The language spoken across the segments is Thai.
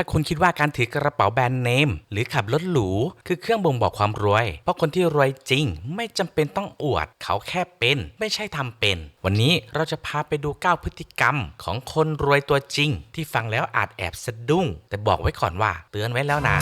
ถ้าคุณคิดว่าการถือกระเป๋าแบรนด์เนมหรือขับรถหรูคือเครื่องบ่งบอกความรวย เพราะคนที่รวยจริงไม่จำเป็นต้องอวด เขาแค่เป็น ไม่ใช่ทำเป็น วันนี้เราจะพาไปดู 9 พฤติกรรมของคนรวยตัวจริง ที่ฟังแล้วอาจแอบสะดุ้ง แต่บอกไว้ก่อนว่าเตือนไว้แล้วนะ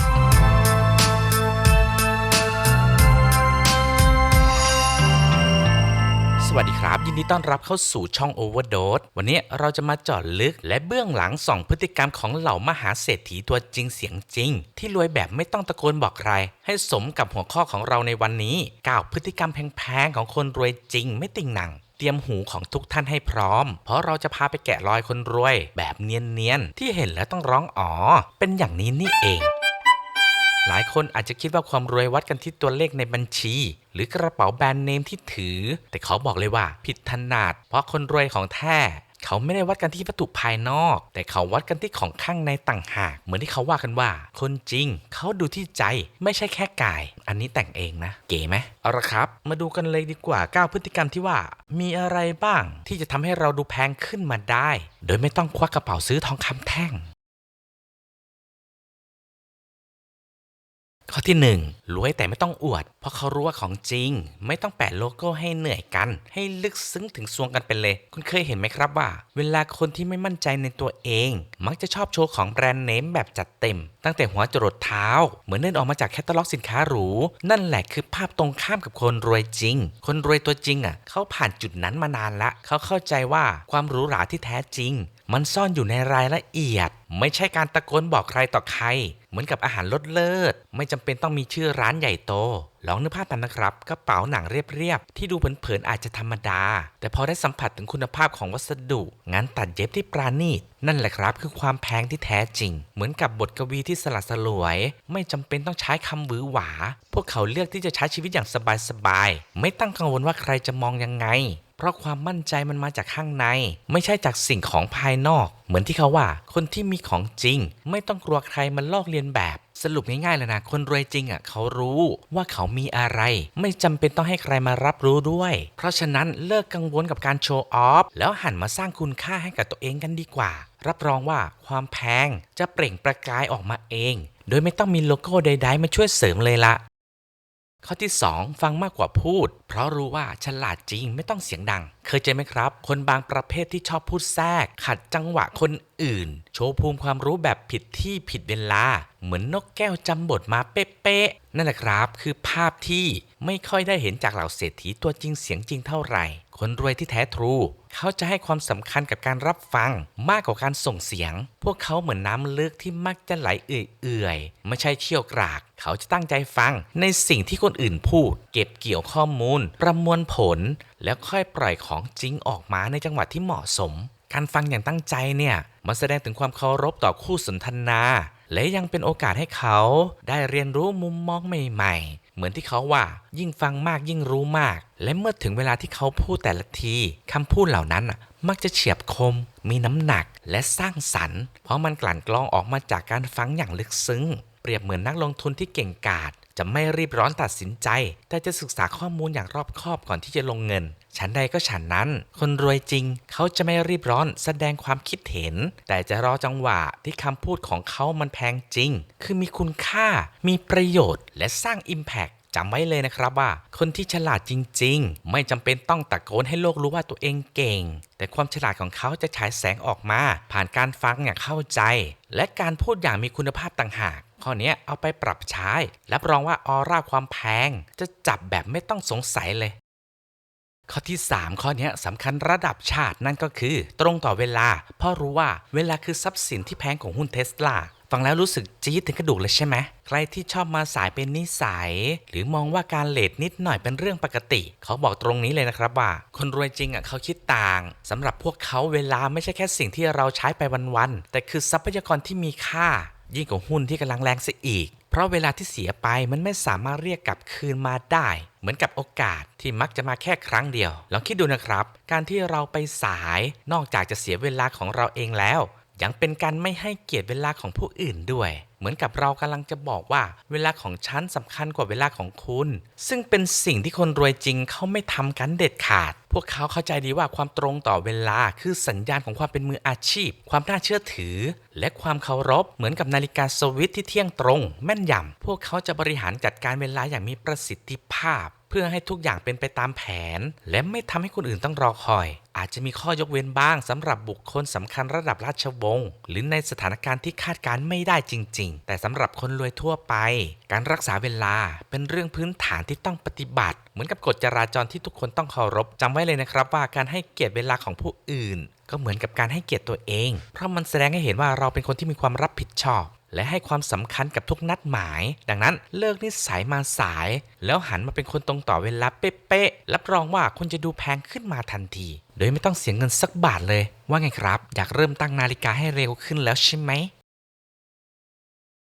วัสดีครับ ยินดีต้อนรับเข้าสู่ช่อง Overdose วันนี้เราจะมาเจาะลึกและเบื้องหลังส่องพฤติกรรมของเหล่ามหาเศรษฐีตัวจริงเสียงจริง ที่รวยแบบไม่ต้องตะโกนบอกใคร ให้สมกับหัวข้อของเราในวันนี้9พฤติกรรมแพงๆของคนรวยจริงไม่ติ่งหนังเตรียมหูของทุกท่านให้พร้อม เพราะเราจะพาไปแกะรอยคนรวย แบบเนียนๆที่เห็นแล้วต้องร้องอ๋อเป็นอย่างนี้นี่เอง หลายคนอาจจะคิดว่าความรวยวัดกันที่ตัวเลขในบัญชี หรือกระเป๋าแบรนด์เนมที่ถือ แต่เขาบอกเลยว่าผิดถนัดเพราะคนรวยของแท้เขาไม่ได้วัดกันที่วัตถุภายนอก แต่เขาวัดกันที่ของข้างในต่างหาก เหมือนที่เขาว่ากันว่า คนจริงเขาดูที่ใจไม่ใช่แค่กาย อันนี้แต่งเองนะ เก๋ไหมเอาละครับ มาดูกันเลยดีกว่า 9 พฤติกรรมที่ว่า มีอะไรบ้างที่จะทำให้เราดูแพงขึ้นมาได้ โดยไม่ต้องควักกระเป๋าซื้อทองคำแท่ง ข้อที่1รวยแต่ไม่ต้องอวด เพราะเขารู้ว่าของจริง ไม่ต้องแปะโลโก้ให้เหนื่อยกัน ให้ลึกซึ้งถึงซวงกันไปเลย คุณเคยเห็นไหมครับว่า เวลาคนที่ไม่มั่นใจในตัวเอง มักจะชอบโชว์ของแบรนด์เนมแบบจัดเต็ม ตั้งแต่หัวจรดเท้า เหมือนเดินออกมาจากแคตตาล็อกสินค้าหรู นั่นแหละคือภาพตรงข้ามกับคนรวยจริง คนรวยตัวจริงอะเขาผ่านจุดนั้นมานานละเขาเข้าใจว่าความหรูหราที่แท้จริง มันซ่อนอยู่ในรายละเอียด ไม่ใช่การตะโกนบอกใครต่อใคร เหมือนกับอาหารลดเลิศ ไม่จำเป็นต้องมีชื่อร้านใหญ่โต ลองนึกภาพกันนะครับ กระเป๋าหนังเรียบๆ ที่ดูเผินๆอาจจะธรรมดา แต่พอได้สัมผัสถึงคุณภาพของวัสดุ งานตัดเย็บที่ปราณีต นั่นแหละครับ คือความแพงที่แท้จริง เหมือนกับบทกวีที่สลัดสลวย ไม่จำเป็นต้องใช้คำหวือหวา พวกเขาเลือกที่จะใช้ชีวิตอย่างสบายๆ ไม่ตั้งกังวลว่าใครจะมองยังไง เพราะความมั่นใจมันมาจากข้างใน ไม่ใช่จากสิ่งของภายนอก เหมือนที่เขาว่า คนที่มีของจริง ไม่ต้องกลัวใครมาลอกเลียนแบบ สรุปง่ายๆเลยนะคนรวยจริงอะเขารู้ว่าเขามีอะไร ไม่จำเป็นต้องให้ใครมารับรู้ด้วย เพราะฉะนั้นเลิกกังวลกับการโชว์ออฟแล้วหันมาสร้างคุณค่าให้กับตัวเองกันดีกว่า รับรองว่าความแพงจะเปล่งประกายออกมาเอง โดยไม่ต้องมีโลโก้ใด ๆ มาช่วยเสริมเลยละ ข้อที่ 2 ฟังมากกว่าพูด เพราะรู้ว่าฉลาดจริงไม่ต้องเสียงดัง เคยเจอไหมครับ คนบางประเภทที่ชอบพูดแทรก ขัดจังหวะคนอื่น โชว์ภูมิความรู้แบบผิดที่ผิดเวลา เหมือนนกแก้วจำบทมาเป๊ะๆนั่นแหละครับ คือภาพที่ไม่ค่อยได้เห็นจากเหล่าเศรษฐีตัวจริงเสียงจริงเท่าไหร่ คนรวยที่แท้ทรู เขาจะให้ความสำคัญกับการรับฟังมากกว่าการส่งเสียง พวกเขาเหมือนน้ำลึกที่มักจะไหลเอื่อยๆ ไม่ใช่เชี่ยวกราก เขาจะตั้งใจฟังในสิ่งที่คนอื่นพูด เก็บเกี่ยวข้อมูล ประมวลผล แล้วค่อยปล่อยของจริงออกมาในจังหวะที่เหมาะสม การฟังอย่างตั้งใจเนี่ยมันแสดงถึงความเคารพต่อคู่สนทนาและยังเป็นโอกาสให้เขาได้เรียนรู้มุมมองใหม่ๆ เหมือนที่เขาว่า ยิ่งฟังมากยิ่งรู้มาก และเมื่อถึงเวลาที่เขาพูดแต่ละทีคำพูดเหล่านั้นน่ะมักจะเฉียบคม มีน้ำหนักและสร้างสรรค์ เพราะมันกลั่นกรองออกมาจากการฟังอย่างลึกซึ้ง เปรียบเหมือนนักลงทุนที่เก่งกาจจะไม่รีบร้อนตัดสินใจ แต่จะศึกษาข้อมูลอย่างรอบคอบก่อนที่จะลงเงิน ฉันใดก็ฉันนั้น คนรวยจริง เขาจะไม่รีบร้อนแสดงความคิดเห็น แต่จะรอจังหวะที่คำพูดของเขามันแพงจริง คือมีคุณค่า มีประโยชน์ และสร้าง Impact จำไว้เลยนะครับว่า คนที่ฉลาดจริง ๆ ไม่จำเป็นต้องตะโกนให้โลกรู้ว่าตัวเองเก่ง แต่ความฉลาดของเขาจะฉายแสงออกมา ผ่านการฟังอย่างเข้าใจ และการพูดอย่างมีคุณภาพต่างหาก ข้อนี้เอาไปปรับใช้รับรองว่าออร่าความแพง จะจับแบบไม่ต้องสงสัยเลย ข้อที่ 3 ข้อนี้สำคัญระดับชาตินั่นก็คือ ตรงต่อเวลา เพราะรู้ว่าเวลาคือทรัพย์สินที่แพงของหุ้นเทสลาฟังแล้วรู้สึกจี๊ดถึงกระดูกเลยใช่ไหม ใครที่ชอบมาสายเป็นนิสัย หรือมองว่าการเลทนิดหน่อยเป็นเรื่องปกติ เขาบอกตรงนี้เลยนะครับว่า คนรวยจริงอะเขาคิดต่างสำหรับพวกเขาเวลาไม่ใช่แค่สิ่งที่เราใช้ไปวันๆแต่คือทรัพยากรที่มีค่ายิ่งกว่าหุ้นที่กำลังแรงซะอีก เพราะเวลาที่เสียไปมันไม่สามารถเรียกกลับคืนมาได้ เหมือนกับโอกาสที่มักจะมาแค่ครั้งเดียว ลองคิดดูนะครับ การที่เราไปสายนอกจากจะเสียเวลาของเราเองแล้ว ยังเป็นการไม่ให้เกียรติเวลาของผู้อื่นด้วย เหมือนกับเรากำลังจะบอกว่า เวลาของฉันสำคัญกว่าเวลาของคุณ ซึ่งเป็นสิ่งที่คนรวยจริงเขาไม่ทำกันเด็ดขาด พวกเขาเข้าใจดีว่าความตรงต่อเวลาคือสัญญาณของความเป็นมืออาชีพ ความน่าเชื่อถือ และความเคารพเหมือนกับนาฬิกาสวิตที่เที่ยงตรง แม่นยำพวกเขาจะบริหารจัดการเวลาอย่างมีประสิทธิภาพ เพื่อให้ทุกอย่างเป็นไปตามแผน และไม่ทำให้คนอื่นต้องรอคอยอาจจะมีข้อยกเว้นบ้างสำหรับบุคคลสำคัญระดับราชวงศ์หรือในสถานการณ์ที่คาดการณ์ไม่ได้จริงๆแต่สำหรับคนรวยทั่วไป การรักษาเวลาเป็นเรื่องพื้นฐานที่ต้องปฏิบัติ เหมือนกับกฎจราจรที่ทุกคนต้องเคารพจำไว้เลยนะครับว่าการให้เกียรติเวลาของผู้อื่น ก็เหมือนกับการให้เกียรติตัวเอง เพราะมันแสดงให้เห็นว่าเราเป็นคนที่มีความรับผิดชอบและให้ความสำคัญกับทุกนัดหมาย ดังนั้นเลิกนิสัยมาสาย แล้วหันมาเป็นคนตรงต่อเวลาเป๊ะๆรับรองว่าคุณจะดูแพงขึ้นมาทันที โดยไม่ต้องเสียเงินสักบาทเลย ว่าไงครับ อยากเริ่มตั้งนาฬิกาให้เร็วขึ้นแล้วใช่ไหม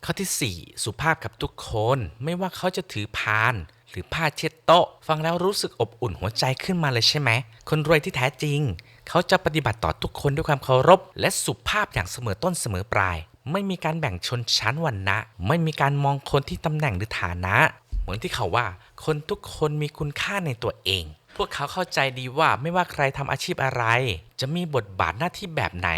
ข้อที่ 4 สุภาพกับทุกคน ไม่ว่าเขาจะถือพาน หรือผ้าเช็ดโต๊ะ ฟังแล้วรู้สึกอบอุ่นหัวใจขึ้นมาเลยใช่ไหม คนรวยที่แท้จริง เขาจะปฏิบัติต่อทุกคนด้วยความเคารพ และสุภาพอย่างเสมอต้นเสมอปลาย ไม่มีการแบ่งชนชั้นวรรณะ ไม่มีการมองคนที่ตำแหน่งหรือฐานะ เหมือนที่เขาว่า คนทุกคนมีคุณค่าในตัวเอง พวกเขาเข้าใจดีว่าไม่ว่าใครทำอาชีพอะไร จะมีบทบาทหน้าที่แบบไหน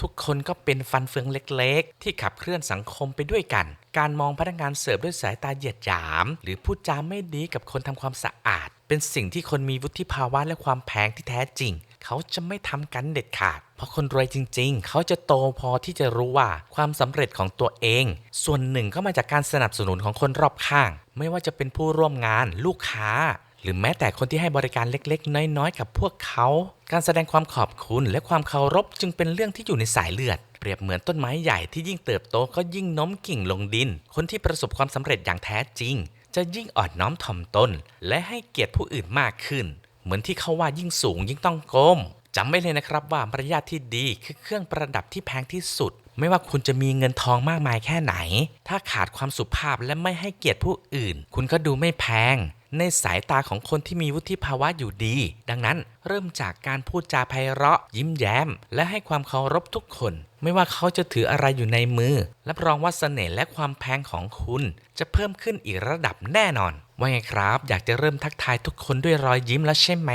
ทุกคนก็เป็นฟันเฟืองเล็กๆ ที่ขับเคลื่อนสังคมไปด้วยกัน การมองพนักงานเสิร์ฟด้วยสายตาเหยียดหยาม หรือพูดจาไม่ดีกับคนทำความสะอาด เป็นสิ่งที่คนมีวุฒิภาวะและความแพงที่แท้จริง เขาจะไม่ทำกันเด็ดขาด เพราะคนรวยจริง ๆ เขาจะโตพอที่จะรู้ว่าความสำเร็จของตัวเอง ส่วนหนึ่งก็มาจากการสนับสนุนของคนรอบข้าง ไม่ว่าจะเป็นผู้ร่วมงาน ลูกค้า หรือแม้แต่คนที่ให้บริการเล็กๆ น้อยๆ กับพวกเขา การแสดงความขอบคุณและความเคารพจึงเป็นเรื่องที่อยู่ในสายเลือด เปรียบเหมือนต้นไม้ใหญ่ที่ยิ่งเติบโตก็ยิ่งโน้มกิ่งลงดิน คนที่ประสบความสำเร็จอย่างแท้จริง จะยิ่งอ่อนน้อมถ่อมตน และให้เกียรติผู้อื่นมากขึ้น เหมือนที่เขาว่ายิ่งสูงยิ่งต้องก้มจำไว้เลยนะครับว่ามารยาทที่ดีคือเครื่องประดับที่แพงที่สุด ไม่ว่าคุณจะมีเงินทองมากมายแค่ไหน ถ้าขาดความสุภาพและไม่ให้เกียรติผู้อื่น คุณก็ดูไม่แพง ในสายตาของคนที่มีวุฒิภาวะอยู่ดี ดังนั้นเริ่มจากการพูดจาไพเราะ ยิ้มแย้ม และให้ความเคารพทุกคน ไม่ว่าเขาจะถืออะไรอยู่ในมือรับรองว่าเสน่ห์และความแพงของคุณ จะเพิ่มขึ้นอีกระดับแน่นอน ว่าไงครับ อยากจะเริ่มทักทายทุกคนด้วยรอยยิ้มแล้วใช่ไหม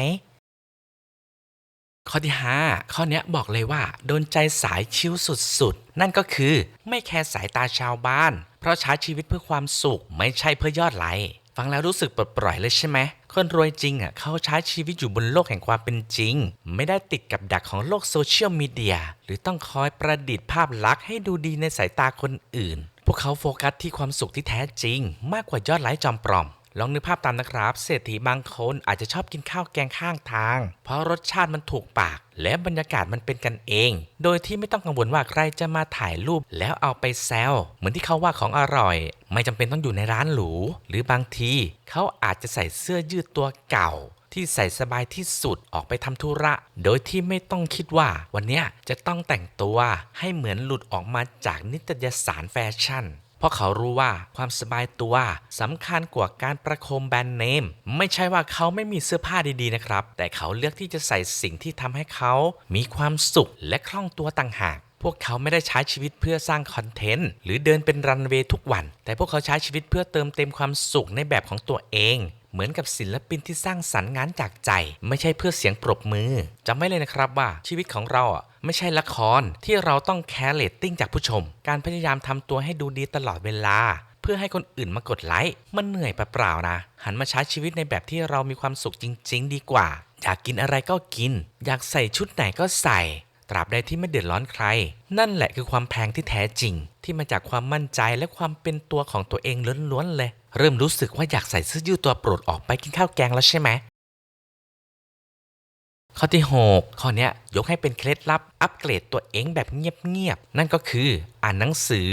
ข้อที่ 5 ข้อนี้บอกเลยว่า โดนใจสายชิวสุดๆ นั่นก็คือ ไม่แคร์สายตาชาวบ้าน เพราะใช้ชีวิตเพื่อความสุขไม่ใช่เพื่อยอดไลค์ ฟังแล้วรู้สึกปลดปล่อยเลยใช่ไหมคนรวยจริงอะเขาใช้ชีวิตอยู่บนโลกแห่งความเป็นจริง ไม่ได้ติดกับดักของโลกโซเชียลมีเดียหรือต้องคอยประดิษฐ์ภาพลักษณ์ให้ดูดีในสายตาคนอื่น พวกเขาโฟกัสที่ความสุขที่แท้จริง มากกว่ายอดไลค์จอมปลอม ลองนึกภาพตามนะครับ เศรษฐีบางคนอาจจะชอบกินข้าวแกงข้างทาง เพราะรสชาติมันถูกปาก และบรรยากาศมันเป็นกันเอง โดยที่ไม่ต้องกังวลว่าใครจะมาถ่ายรูปแล้วเอาไปแซวเหมือนที่เขาว่าของอร่อย ไม่จำเป็นต้องอยู่ในร้านหรู หรือบางที เขาอาจจะใส่เสื้อยืดตัวเก่าที่ใส่สบายที่สุดออกไปทำธุระ โดยที่ไม่ต้องคิดว่า วันนี้จะต้องแต่งตัวให้เหมือนหลุดออกมาจากนิตยสารแฟชั่น เพราะเขารู้ว่าความสบายตัวสำคัญกว่าการประโคมแบรนด์เนม ไม่ใช่ว่าเขาไม่มีเสื้อผ้าดีๆนะครับ แต่เขาเลือกที่จะใส่สิ่งที่ทำให้เขา มีความสุขและคล่องตัวต่างหาก พวกเขาไม่ได้ใช้ชีวิตเพื่อสร้างคอนเทนต์ หรือเดินเป็นรันเวย์ทุกวัน แต่พวกเขาใช้ชีวิตเพื่อเติมเต็มความสุขในแบบของตัวเองเหมือนกับศิลปินที่สร้างสรรค์งานจากใจ ไม่ใช่เพื่อเสียงปรบมือจำไว้เลยนะครับว่าชีวิตของเราอะไม่ใช่ละครที่เราต้องแคร์เรตติ้งจากผู้ชม การพยายามทำตัวให้ดูดีตลอดเวลา เพื่อให้คนอื่นมากดไลค์มันเหนื่อยเปล่าๆนะ หันมาใช้ชีวิตในแบบที่เรามีความสุขจริง ๆ ดีกว่า อยากกินอะไรก็กิน อยากใส่ชุดไหนก็ใส่ ตราบใดที่ไม่เดือดร้อนใคร นั่นแหละคือความแพงที่แท้จริง ที่มาจากความมั่นใจและความเป็นตัวของตัวเองล้วนๆเลย เริ่มรู้สึกว่าอยากใส่เสื้อยืดตัวโปรดออกไปกินข้าวแกงแล้วใช่ไหมข้อที่ 6 ข้อนี้ยยกให้เป็นเคล็ดลับอัปเกรดตัวเองแบบเงียบๆ นั่นก็คือ อ่านหนังสือ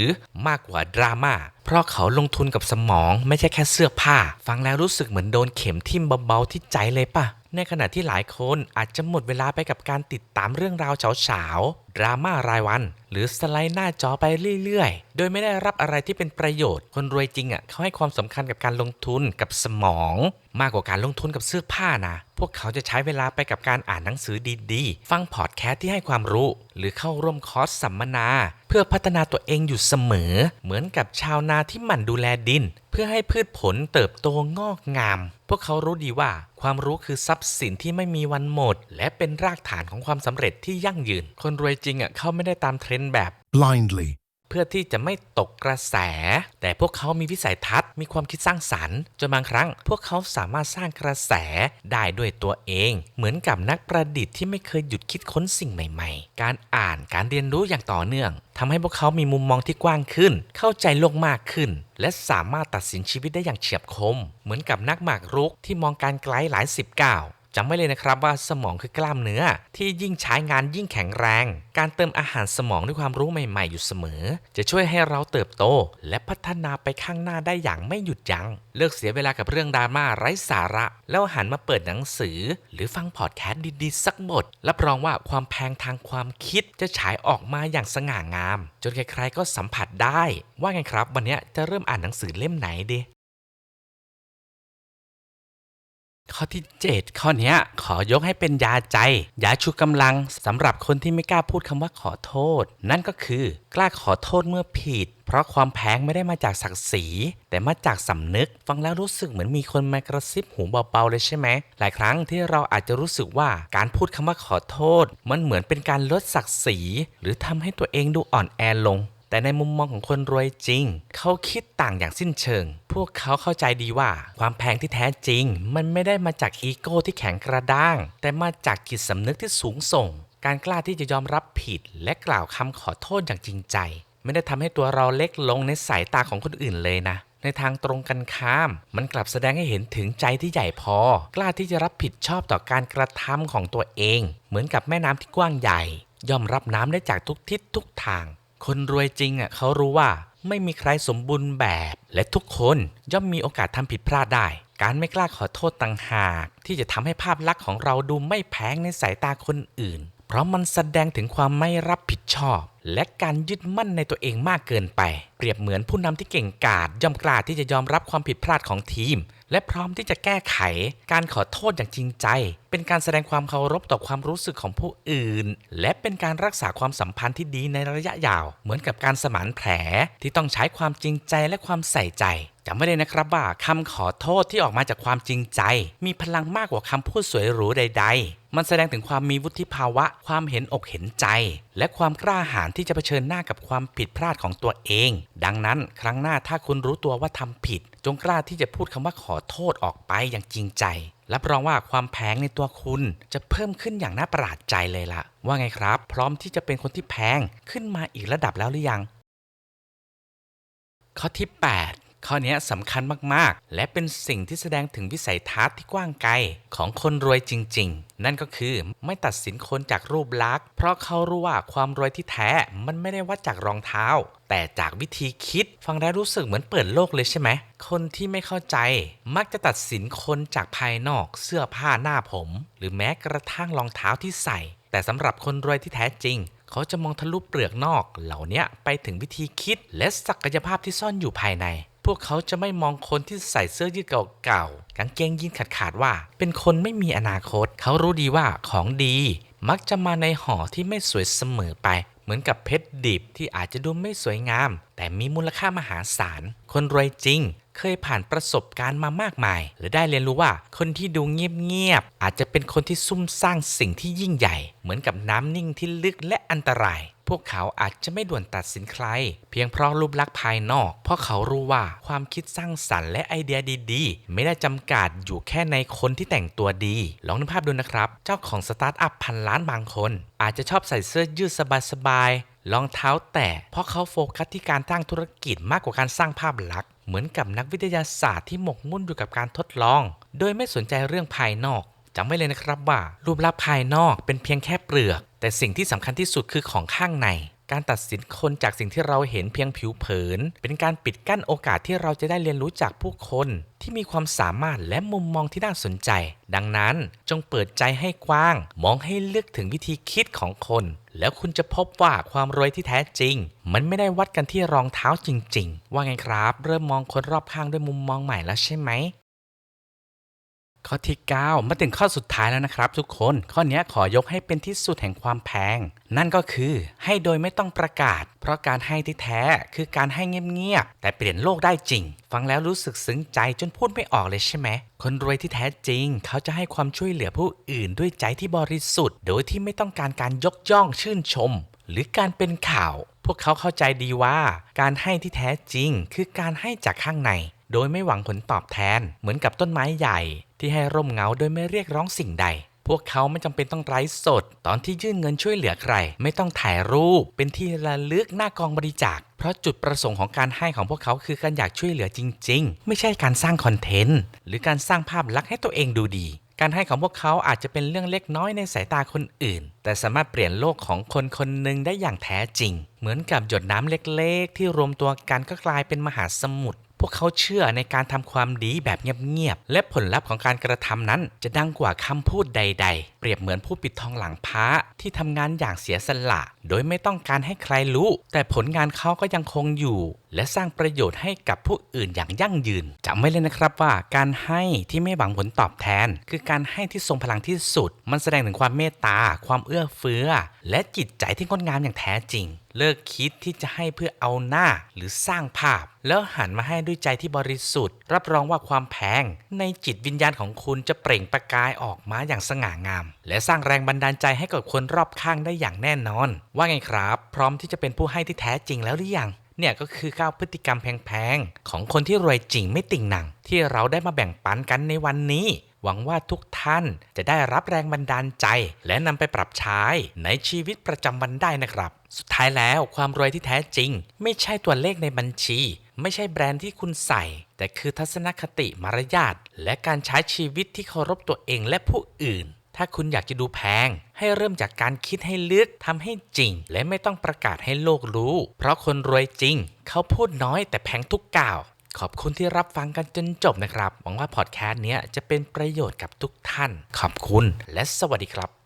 มากกว่าดราม่า เพราะเขาลงทุนกับสมองไม่ใช่แค่เสื้อผ้า ฟังแล้วรู้สึกเหมือนโดนเข็มทิ่มเบาๆที่ใจเลยป่ะ ในขณะที่หลายคนอาจจะหมดเวลาไปกับการติดตามเรื่องราวเฉาๆ ดราม่ารายวัน หรือสไลด์หน้าจอไปเรื่อยๆ โดยไม่ได้รับอะไรที่เป็นประโยชน์ คนรวยจริงอะเขาให้ความสำคัญกับการลงทุนกับสมอง มากกว่าการลงทุนกับเสื้อผ้านะ พวกเขาจะใช้เวลาไปกับการอ่านหนังสือดีๆ ฟังพอดแคสต์ที่ให้ความรู้ หรือเข้าร่วมคอร์สสัมมนา เพื่อพัฒนาตัวเองอยู่เสมอ เหมือนกับชาวนาที่หมั่นดูแลดิน เพื่อให้พืชผลเติบโตงอกงาม พวกเขารู้ดีว่าความรู้คือทรัพย์สินที่ไม่มีวันหมด และเป็นรากฐานของความสำเร็จที่ยั่งยืน คนรวยจริงอะเขาไม่ได้ตามเทรนด์แบบ blindly. เพื่อที่จะไม่ตกกระแส แต่พวกเขามีวิสัยทัศน์ มีความคิดสร้างสรรค์จนบางครั้ง พวกเขาสามารถสร้างกระแสได้ด้วยตัวเอง เหมือนกับนักประดิษฐ์ที่ไม่เคยหยุดคิดค้นสิ่งใหม่ ๆ การอ่านการเรียนรู้อย่างต่อเนื่องทำให้พวกเขามีมุมมองที่กว้างขึ้น เข้าใจโลกมากขึ้น และสามารถตัดสินชีวิตได้อย่างเฉียบคม เหมือนกับนักหมากรุกที่มองการไกลหลายสิบก้าว จำไว้เลยนะครับว่าสมองคือกล้ามเนื้อ ที่ยิ่งใช้งานยิ่งแข็งแรง การเติมอาหารสมองด้วยความรู้ใหม่ ๆ อยู่เสมอ จะช่วยให้เราเติบโต และพัฒนาไปข้างหน้าได้อย่างไม่หยุดยัง้ง เลิกเสียเวลากับเรื่องดราม่าไร้สาระ แล้วหันมาเปิดหนังสือ หรือฟังพอดแคสต์ดีๆสักบทรับรองว่าความแพงทางความคิดจะฉายออกมาอย่างสง่างาม จนใครๆก็สัมผัสได้ ว่าไงครับ วันนี้จะเริ่มอ่านหนังสือเล่มไหนดี ข้อที่ 7 ข้อนี้ขอยกให้เป็นยาใจยาชูกำลังสำหรับคนที่ไม่กล้าพูดคำว่าขอโทษ นั่นก็คือกล้าขอโทษเมื่อผิด เพราะความแพงไม่ได้มาจากศักดิ์ศรี แต่มาจากสำนึก ฟังแล้วรู้สึกเหมือนมีคนมากระซิบหูเบาๆเลยใช่ไหมหลายครั้งที่เราอาจจะรู้สึกว่าการพูดคำว่าขอโทษ มันเหมือนเป็นการลดศักดิ์ศรี หรือทำให้ตัวเองดูอ่อนแอลง แต่ในมุมมองของคนรวยจริง เขาคิดต่างอย่างสิ้นเชิง พวกเขาเข้าใจดีว่า ความแพงที่แท้จริง มันไม่ได้มาจากอีโก้ที่แข็งกระด้าง แต่มาจากจิตสำนึกที่สูงส่ง การกล้าที่จะยอมรับผิด และกล่าวคำขอโทษอย่างจริงใจ ไม่ได้ทำให้ตัวเราเล็กลงในสายตาของคนอื่นเลยนะในทางตรงกันข้าม มันกลับแสดงให้เห็นถึงใจที่ใหญ่พอ กล้าที่จะรับผิดชอบต่อการกระทำของตัวเอง เหมือนกับแม่น้ำที่กว้างใหญ่ยอมรับน้ำได้จากทุกทิศทุกทาง คนรวยจริงอะเขารู้ว่าไม่มีใครสมบูรณ์แบบ และทุกคนย่อมมีโอกาสทำผิดพลาดได้ การไม่กล้าขอโทษต่างหาก ที่จะทำให้ภาพลักษณ์ของเราดูไม่แพงในสายตาคนอื่น เพราะมันแสดงถึงความไม่รับผิดชอบ และการยึดมั่นในตัวเองมากเกินไป เปรียบเหมือนผู้นำที่เก่งกาจย่อมกล้าที่จะยอมรับความผิดพลาดของทีม และพร้อมที่จะแก้ไข การขอโทษอย่างจริงใจ เป็นการแสดงความเคารพต่อความรู้สึกของผู้อื่น และเป็นการรักษาความสัมพันธ์ที่ดีในระยะยาว เหมือนกับการสมานแผลที่ต้องใช้ความจริงใจและความใส่ใจ จำไม่ได้นะครับว่าคำขอโทษที่ออกมาจากความจริงใจ มีพลังมากกว่าคำพูดสวยหรูใด ๆ มันแสดงถึงความมีวุฒิภาวะ ความเห็นอกเห็นใจ และความกล้าหาญที่จะเผชิญหน้ากับความผิดพลาดของตัวเอง ดังนั้นครั้งหน้าถ้าคุณรู้ตัวว่าทำผิด จงกล้าที่จะพูดคำว่าขอโทษออกไปอย่างจริงใจรับรองว่าความแพงในตัวคุณจะเพิ่มขึ้นอย่างน่าประหลาดใจเลยล่ะว่าไงครับ พร้อมที่จะเป็นคนที่แพงขึ้นมาอีกระดับแล้วหรือยัง ข้อที่ 8 ข้อนี้สำคัญมากๆ และเป็นสิ่งที่แสดงถึงวิสัยทัศน์ที่กว้างไกลของคนรวยจริง ๆ นั่นก็คือไม่ตัดสินคนจากรูปลักษณ์ เพราะเขารู้ว่าความรวยที่แท้มันไม่ได้วัดจากรองเท้า แต่จากวิธีคิดฟังแล้วรู้สึกเหมือนเปิดโลกเลยใช่ไหม คนที่ไม่เข้าใจ มักจะตัดสินคนจากภายนอกเสื้อผ้าหน้าผม หรือแม้กระทั่งรองเท้าที่ใส่ แต่สำหรับคนรวยที่แท้จริงเขาจะมองทะลุเปลือกนอกเหล่านี้ไปถึงวิธีคิดและศักยภาพที่ซ่อนอยู่ภายใน พวกเขาจะไม่มองคนที่ใส่เสื้อยืดเก่าๆกางเกงยีนขาดๆว่า เป็นคนไม่มีอนาคต เขารู้ดีว่าของดี มักจะมาในห่อที่ไม่สวยเสมอไป เหมือนกับเพชรดิบที่อาจจะดูไม่สวยงาม แต่มีมูลค่ามหาศาล คนรวยจริงเคยผ่านประสบการณ์มามากมาย และได้เรียนรู้ว่าคนที่ดูเงียบๆอาจจะเป็นคนที่ซุ่มสร้างสิ่งที่ยิ่งใหญ่ เหมือนกับน้ำนิ่งที่ลึกและอันตราย พวกเขาอาจจะไม่ด่วนตัดสินใคร เพียงเพราะรูปลักษณ์ภายนอก เพราะเขารู้ว่าความคิดสร้างสรรค์และไอเดียดีๆ ไม่ได้จำกัดอยู่แค่ในคนที่แต่งตัวดี ลองนึกภาพดูนะครับ เจ้าของสตาร์ทอัพพันล้านบางคน อาจจะชอบใส่เสื้อยืดสบายๆรองเท้าแตะเพราะเขาโฟกัสที่การสร้างธุรกิจมากกว่าการสร้างภาพลักษณ์เหมือนกับนักวิทยาศาสตร์ที่หมกมุ่นอยู่กับการทดลอง โดยไม่สนใจเรื่องภายนอก จำไว้เลยนะครับว่า รูปลักษณ์ภายนอกเป็นเพียงแค่เปลือก แต่สิ่งที่สำคัญที่สุดคือของข้างใน การตัดสินคนจากสิ่งที่เราเห็นเพียงผิวเผิน เป็นการปิดกั้นโอกาสที่เราจะได้เรียนรู้จากผู้คน ที่มีความสามารถและมุมมองที่น่าสนใจ ดังนั้นจงเปิดใจให้กว้าง มองให้ลึกถึงวิธีคิดของคน แล้วคุณจะพบว่าความรวยที่แท้จริง มันไม่ได้วัดกันที่รองเท้าจริง ๆ ว่าไงครับ เริ่มมองคนรอบข้างด้วยมุมมองใหม่แล้วใช่ไหม ข้อที่ 9 มาถึงข้อสุดท้ายแล้วนะครับ ทุกคน ข้อนี้ขอยกให้เป็นที่สุดแห่งความแพง นั่นก็คือให้โดยไม่ต้องประกาศ เพราะการให้ที่แท้คือการให้เงียบๆแต่เปลี่ยนโลกได้จริง ฟังแล้วรู้สึกซึ้งใจจนพูดไม่ออกเลยใช่ไหมคนรวยที่แท้จริง เขาจะให้ความช่วยเหลือผู้อื่นด้วยใจที่บริสุทธิ์ โดยที่ไม่ต้องการการยกย่องชื่นชม หรือการเป็นข่าว พวกเขาเข้าใจดีว่า การให้ที่แท้จริง คือการให้จากข้างใน โดยไม่หวังผลตอบแทน เหมือนกับต้นไม้ใหญ่ที่ให้ร่มเงาโดยไม่เรียกร้องสิ่งใด พวกเขาไม่จำเป็นต้องไร้สด ตอนที่ยื่นเงินช่วยเหลือใคร ไม่ต้องถ่ายรูป เป็นที่ระลึกหน้ากองบริจาค เพราะจุดประสงค์ของการให้ของพวกเขาคือการอยากช่วยเหลือจริง ๆ ไม่ใช่การสร้างคอนเทนต์หรือการสร้างภาพลักษณ์ให้ตัวเองดูดีการให้ของพวกเขาอาจจะเป็นเรื่องเล็กน้อยในสายตาคนอื่น แต่สามารถเปลี่ยนโลกของคนคนหนึ่งได้อย่างแท้จริง เหมือนกับหยดน้ำเล็กๆ ที่รวมตัวกันก็กลายเป็นมหาสมุทร พวกเขาเชื่อในการทำความดีแบบเงียบๆ และผลลัพธ์ของการกระทำนั้นจะดังกว่าคำพูดใด ๆ รียบเหมือนผู้ปิดทองหลังพระที่ทำงานอย่างเสียสละ โดยไม่ต้องการให้ใครรู้ แต่ผลงานเขาก็ยังคงอยู่ และสร้างประโยชน์ให้กับผู้อื่นอย่างยั่งยืนจำไว้เลยนะครับว่าการให้ที่ไม่หวังผลตอบแทน คือการให้ที่ทรงพลังที่สุด มันแสดงถึงความเมตตา ความเอื้อเฟื้อ และจิตใจที่งดงามอย่างแท้จริง เลิกคิดที่จะให้เพื่อเอาหน้าหรือสร้างภาพ แล้วหันมาให้ด้วยใจที่บริสุทธิ์ รับรองว่าความแพง ในจิตวิญญาณของคุณจะเปล่งประกายออกมาอย่างสง่างามและสร้างแรงบันดาลใจให้กับคนรอบข้างได้อย่างแน่นอน ว่าไงครับ พร้อมที่จะเป็นผู้ให้ที่แท้จริงแล้วหรือยังเนี่ยก็คือก้าวพฤติกรรมแพงๆ ของคนที่รวยจริงไม่ติ่งหนัง ที่เราได้มาแบ่งปันกันในวันนี้ หวังว่าทุกท่านจะได้รับแรงบันดาลใจ และนำไปปรับใช้ในชีวิตประจำวันได้นะครับ สุดท้ายแล้วความรวยที่แท้จริง ไม่ใช่ตัวเลขในบัญชี ไม่ใช่แบรนด์ที่คุณใส่ แต่คือทัศนคติมารยาทและการใช้ชีวิตที่เคารพตัวเองและผู้อื่น ถ้าคุณอยากจะดูแพง ให้เริ่มจากการคิดให้ลึกทำให้จริง และไม่ต้องประกาศให้โลกรู้ เพราะคนรวยจริง เขาพูดน้อยแต่แพงทุกก่าว ขอบคุณที่รับฟังกันจนจบนะครับ หวังว่าพอดแคสต์เนี้ยจะเป็นประโยชน์กับทุกท่าน ขอบคุณและสวัสดีครับ